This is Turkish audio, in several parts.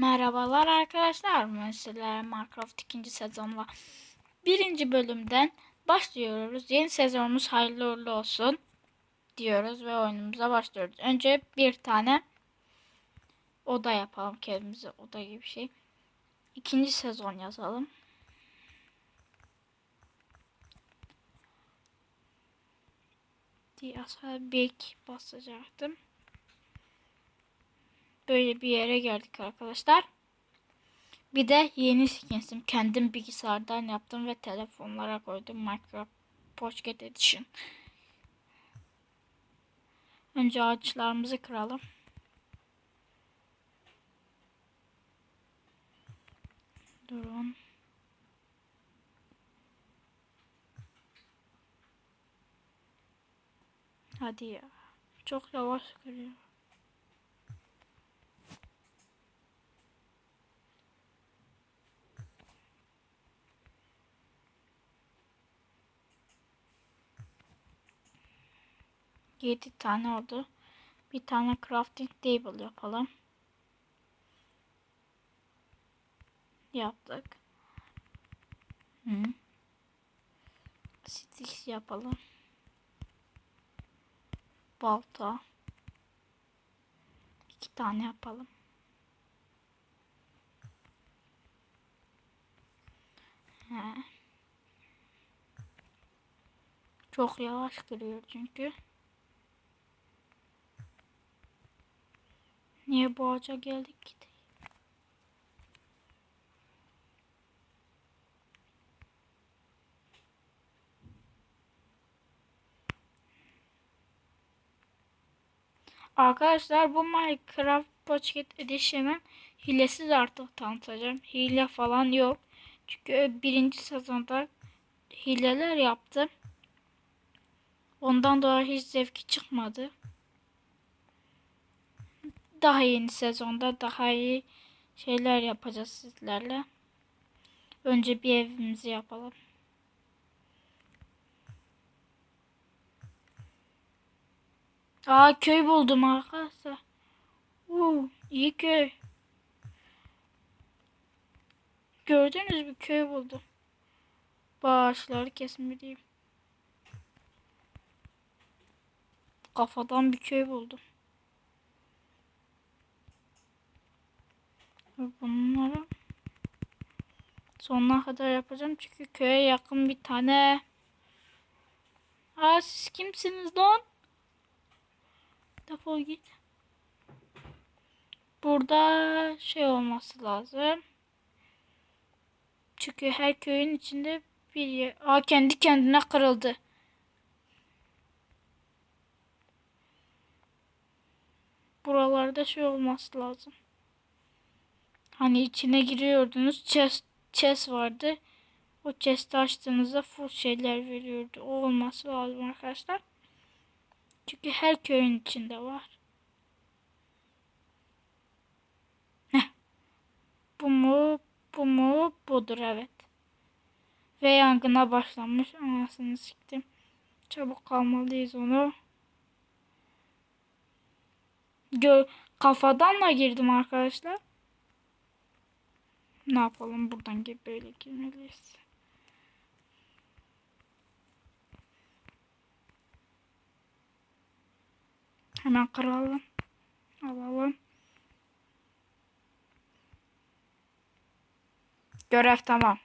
Merhabalar arkadaşlar. Mesela Minecraft ikinci sezonla birinci bölümden başlıyoruz. Yeni sezonumuz hayırlı uğurlu olsun diyoruz ve oyunumuza başlıyoruz. Önce bir tane oda yapalım kendimize oda gibi bir şey. İkinci sezon yazalım. diye aslında bir basacaktım. Böyle bir yere geldik arkadaşlar. Bir de yeni skinsim. Kendim bilgisayardan yaptım ve telefonlara koydum. Minecraft Pocket Edition. Önce ağaçlarımızı kıralım. Durun. Hadi ya. Çok yavaş kırıyor. Yedi tane oldu. Bir tane crafting table yapalım. Yaptık. Hı. Sticks yapalım. Balta. İki tane yapalım. He. Çok yavaş kırıyor çünkü. Niye bu ağaca geldik ki? Arkadaşlar bu Minecraft Pocket Edition'ın hilesiz artık tanıtacağım. Hile falan yok. Çünkü birinci sezonda hileler yaptım. Ondan dolayı hiç zevki çıkmadı. Daha yeni sezonda daha iyi şeyler yapacağız sizlerle. Önce bir evimizi yapalım. Aa köy buldum arkadaşlar. Uuu iyi köy. Gördünüz mü köy buldum. Bağışları kesmeliyim. Kafadan bir köy buldum. Bunları sonuna kadar yapacağım çünkü köye yakın bir tane. Aa siz kimsiniz lan? Defol git. Burada şey olması lazım. Çünkü her köyün içinde bir yer. Aa kendi kendine kırıldı. Buralarda şey olması lazım. Hani içine giriyordunuz. Chest, chest vardı. O chest'i açtığınızda full şeyler veriyordu. O olması lazım arkadaşlar. Çünkü her köyün içinde var. Heh. Bu mu? Bu mu? Budur evet. Ve yangına başlamış. Anasını siktim. Çabuk kalmalıyız onu. Gö kafadan da girdim arkadaşlar. Ne yapalım buradan gibi böyle girmeliyiz. Hemen kıralım. Alalım. Görev tamam.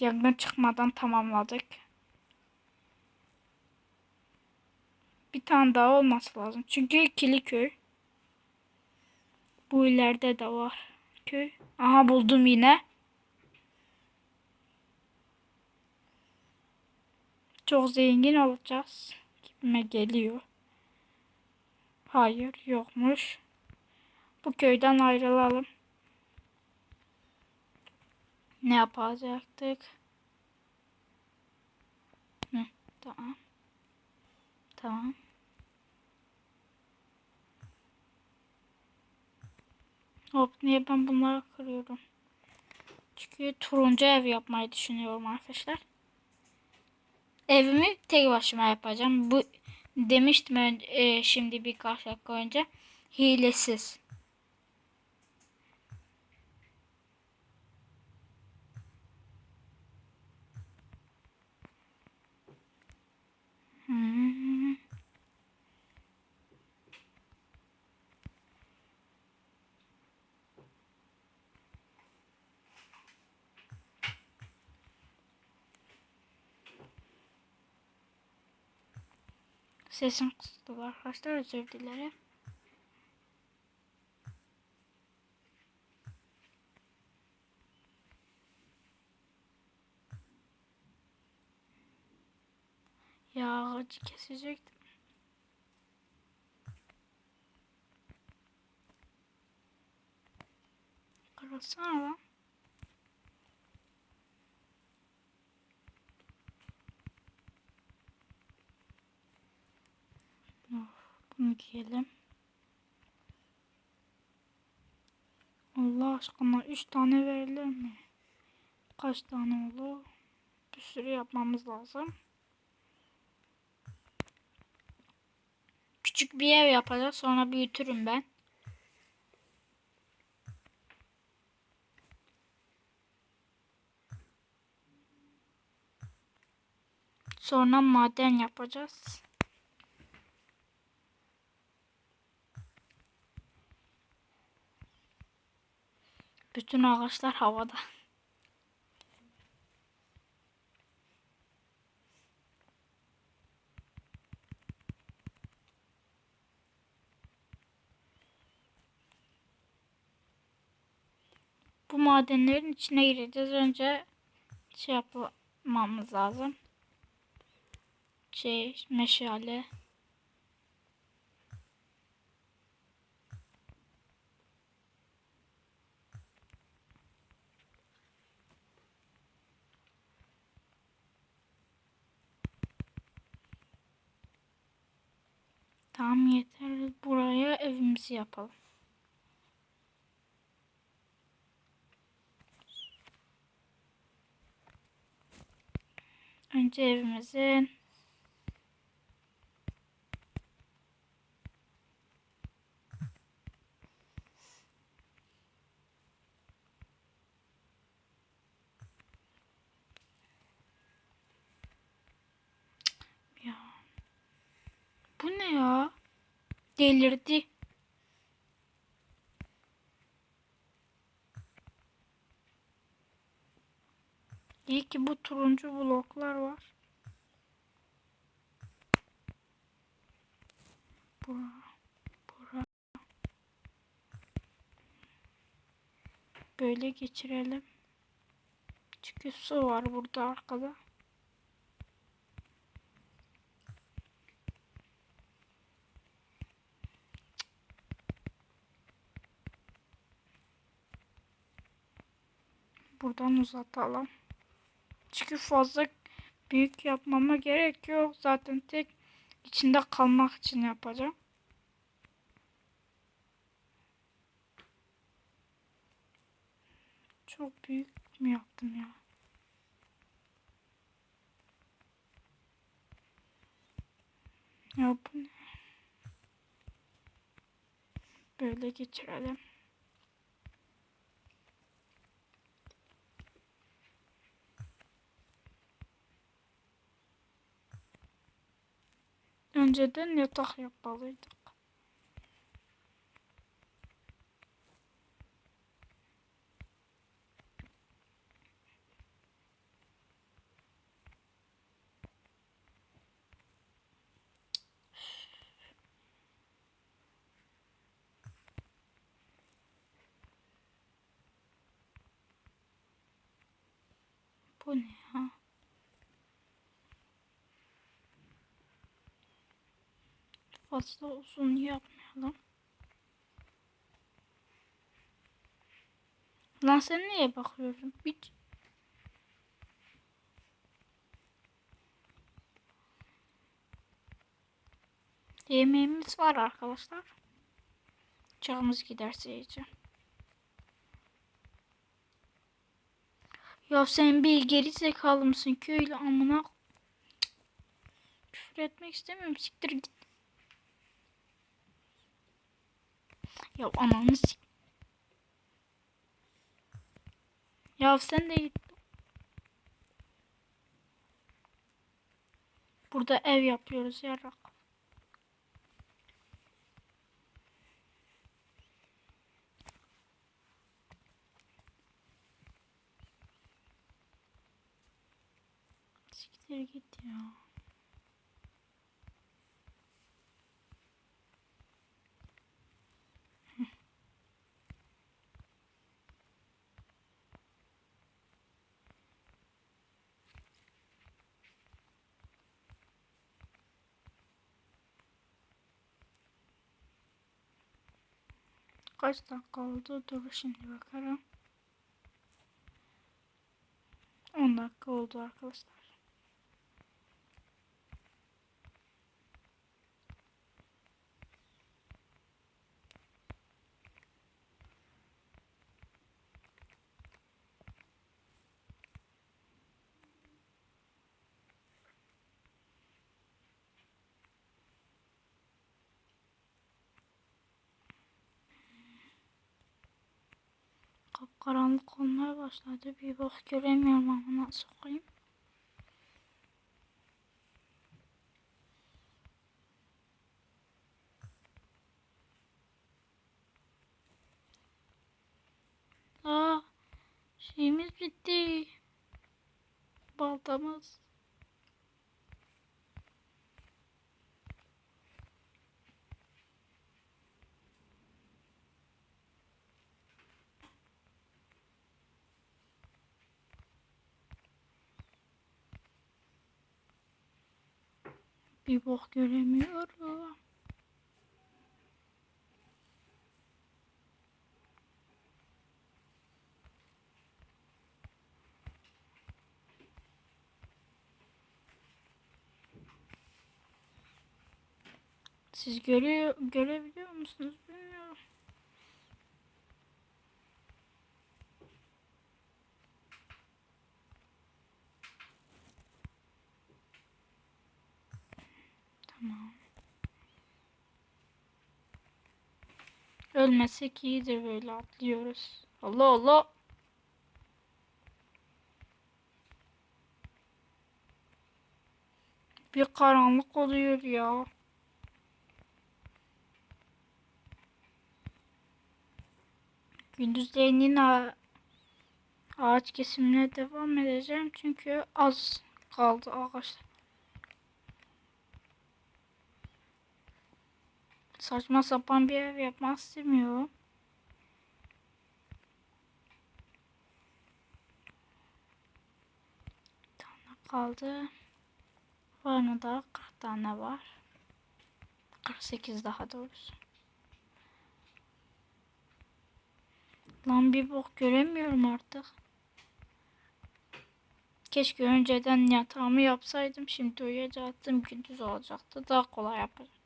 Yangın çıkmadan tamamladık. Bir tane daha olması lazım. Çünkü ikili köy. Bu ileride de var köy. Aha buldum yine. Çok zengin olacağız. Gibime geliyor. Hayır yokmuş. Bu köyden ayrılalım. Ne yapacaktık? Hı, tamam. Tamam. Hop niye ben bunlara kırıyorum? Çünkü turuncu ev yapmayı düşünüyorum arkadaşlar. Evimi tek başıma yapacağım. Bu demiştim önce, e, şimdi birkaç dakika önce. Hilesiz. Hmm. Sesim kısıldı arkadaşlar özür dilerim. Ya acı kesecektim. Kırılsana lan. Bunu giyelim. Allah aşkına 3 tane verilir mi? Kaç tane olur? Bir sürü yapmamız lazım. Küçük bir ev yapacağız. Sonra büyütürüm ben. Sonra maden yapacağız. Bütün ağaçlar havada. Bu madenlerin içine gireceğiz. Önce şey yapmamız lazım. Şey meşale. Tamam yeter. Buraya evimizi yapalım. Önce evimizin ya bu ne ya? Delirdi. İyi ki bu turuncu bloklar var. Bura, bura. Böyle geçirelim. Çünkü su var burada arkada. Buradan uzatalım. Çünkü fazla büyük yapmama gerek yok. Zaten tek içinde kalmak için yapacağım. Çok büyük mü yaptım ya? Ya bu ne? Böyle geçirelim. Önceden yatak yapmalıydık. Bu ne ya? Fazla uzun yapmayalım. Lan sen niye bakıyorsun? Hiç. Yemeğimiz var arkadaşlar. Çağımız giderse yiyeceğim. Ya sen bir geri zekalı mısın köylü amına? Küfür etmek istemiyorum. Siktir git. Ya ananı sik. Ya sen de. Burada ev yapıyoruz yarak. Siktir git ya. Kaç dakika oldu? Dur şimdi bakarım. 10 dakika oldu arkadaşlar. Kapkaranlık olmaya başladı. Bir bak göremiyorum ama nasıl sokayım. Aa, şeyimiz bitti. Baltamız. Bir bok göremiyorum. Siz görüyor, görebiliyor musunuz bilmiyorum. Tamam. Ölmesek iyidir böyle atlıyoruz. Allah Allah. Bir karanlık oluyor ya. Gündüzleyin ağa- ağaç kesimine devam edeceğim çünkü az kaldı ağaçlar. Saçma sapan bir ev yapmak istemiyorum. Kaldı. Var da 40 tane var. 48 daha doğrusu. Lan bir bok göremiyorum artık. Keşke önceden yatağımı yapsaydım. Şimdi uyuyacaktım. Gündüz olacaktı. Daha kolay yaparım.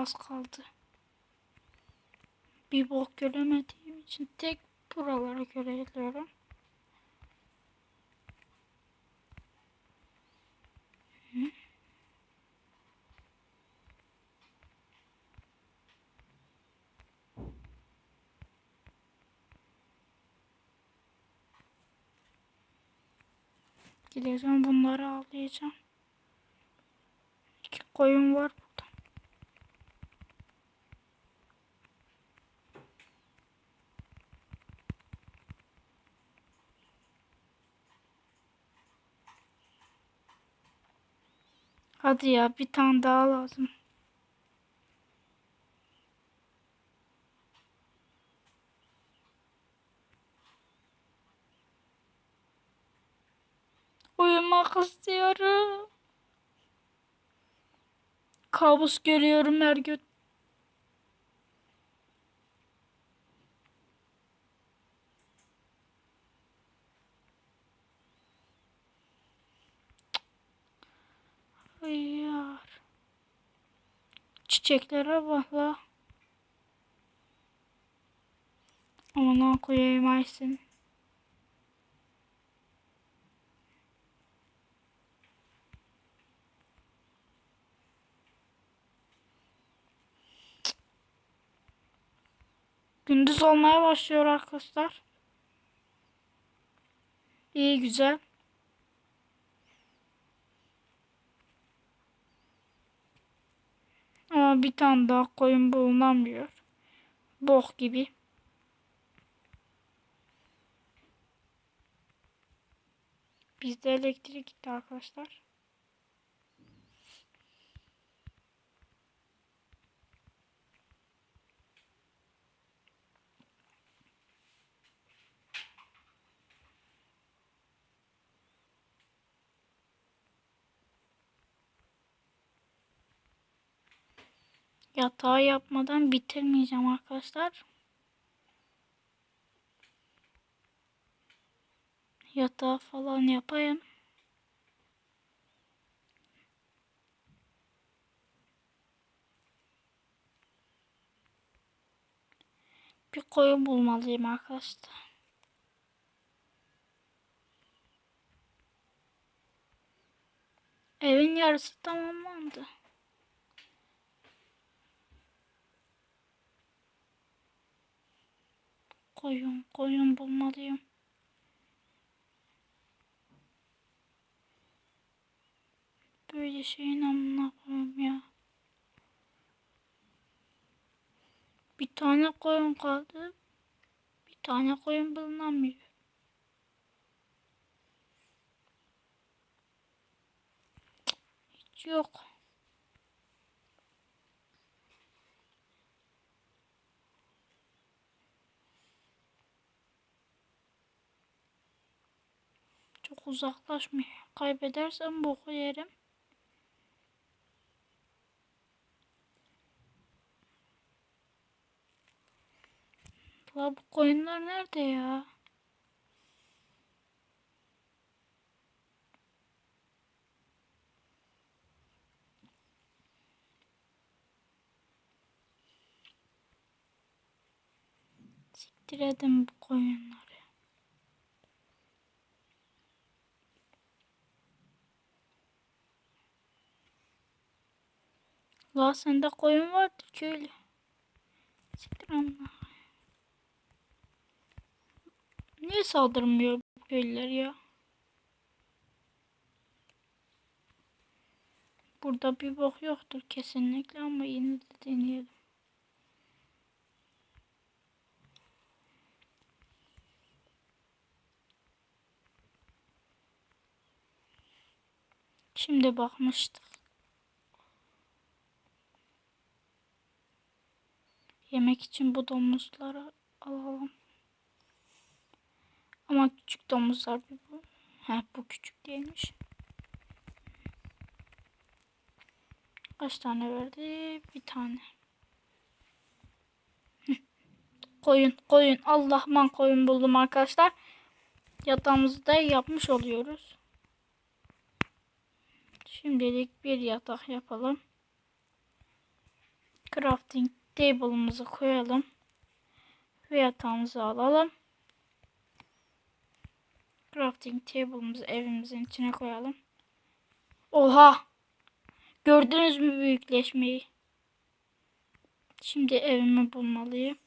Az kaldı. Bir bok göremediğim için tek buralara görebiliyorum. Gideceğim bunları avlayacağım. İki koyun var burada. Hadi ya bir tane daha lazım. Uyumak istiyorum. Kabus görüyorum her. Hayır. Çiçeklere bak la. Aman koyayım Aysin. Gündüz olmaya başlıyor arkadaşlar. İyi güzel. Ama bir tane daha koyun bulunamıyor. Bok gibi. Bizde elektrik gitti arkadaşlar. Yatağı yapmadan bitirmeyeceğim arkadaşlar. Yatağı falan yapayım. Bir koyun bulmalıyım arkadaşlar. Evin yarısı tamamlandı. Koyun, koyun bulmalıyım. Böyle şeyin amına koyayım ya. Bir tane koyun kaldı. Bir tane koyun bulunamıyor. Hiç yok. Çok uzaklaşmıyor. Kaybedersem boku yerim. La bu koyunlar nerede ya? Siktir edin bu koyunları. La sende koyun vardı köylü. Siktir amma. Niye saldırmıyor bu köylüler ya? Burada bir bok yoktur kesinlikle ama yine de deneyelim. Şimdi bakmıştık. Yemek için bu domuzları alalım. Ama küçük domuzlar bir bu. He bu küçük değilmiş. Kaç tane verdi? Bir tane. koyun, koyun. Allah'man koyun buldum arkadaşlar. Yatağımızı da yapmış oluyoruz. Şimdilik bir yatak yapalım. Crafting table'ımızı koyalım. Ve yatağımızı alalım. Crafting table'ımızı evimizin içine koyalım. Oha! Gördünüz mü büyükleşmeyi? Şimdi evimi bulmalıyım.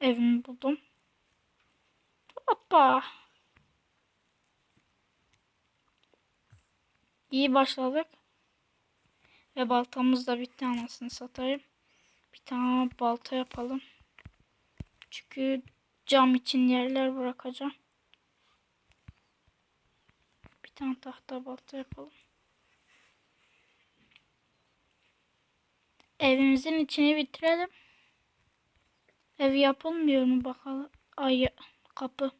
Evimi buldum. Hoppa. İyi başladık. Ve baltamız da bitti anasını satayım. Bir tane balta yapalım. Çünkü cam için yerler bırakacağım. Bir tane tahta balta yapalım. Evimizin içini bitirelim. Ev yapılmıyor mu bakalım. Ay kapı.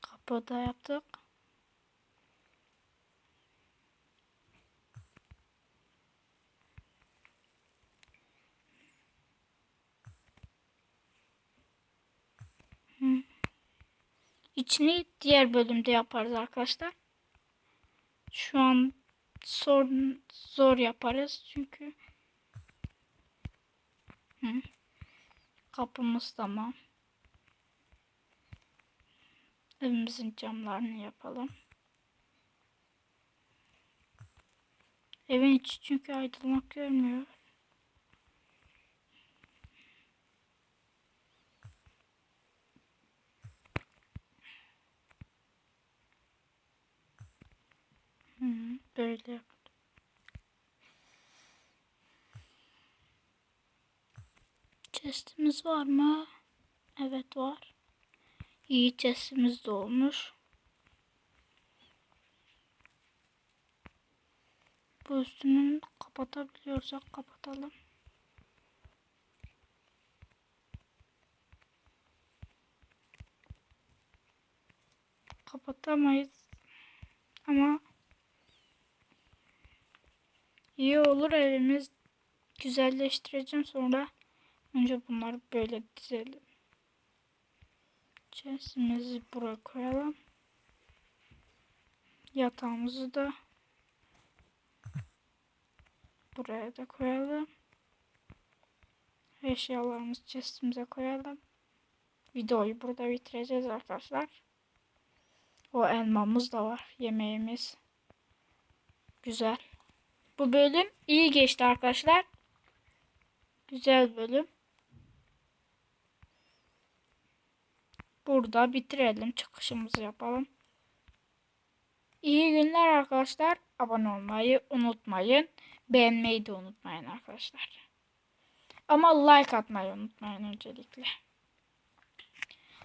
Kapı da yaptık. İçini diğer bölümde yaparız arkadaşlar. Şu an zor, zor yaparız çünkü Hı. kapımız tamam. Evimizin camlarını yapalım. Evin içi çünkü aydınlık görmüyor. Hmm, böyle yapalım. Chestimiz var mı? Evet var. İyi chest'imiz de olmuş. Bu üstünü kapatabiliyorsak kapatalım. Kapatamayız. Ama iyi olur evimiz güzelleştireceğim sonra önce bunları böyle dizelim. Chest'imizi buraya koyalım. Yatağımızı da buraya da koyalım. Eşyalarımızı chest'imize koyalım. Videoyu burada bitireceğiz arkadaşlar. O elmamız da var. Yemeğimiz. Güzel. Bu bölüm iyi geçti arkadaşlar. Güzel bölüm. Burada bitirelim. Çıkışımızı yapalım. İyi günler arkadaşlar. Abone olmayı unutmayın. Beğenmeyi de unutmayın arkadaşlar. Ama like atmayı unutmayın öncelikle.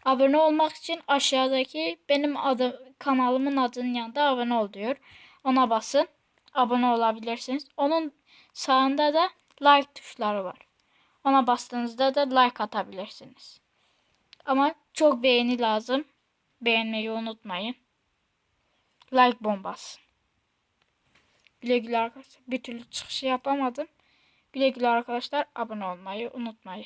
Abone olmak için aşağıdaki benim adım kanalımın adının yanında abone ol diyor. Ona basın. Abone olabilirsiniz. Onun sağında da like tuşları var. Ona bastığınızda da like atabilirsiniz. Ama çok beğeni lazım. Beğenmeyi unutmayın. Like bombası. Güle güle arkadaşlar. Bir türlü çıkışı yapamadım. Güle güle arkadaşlar. Abone olmayı unutmayın.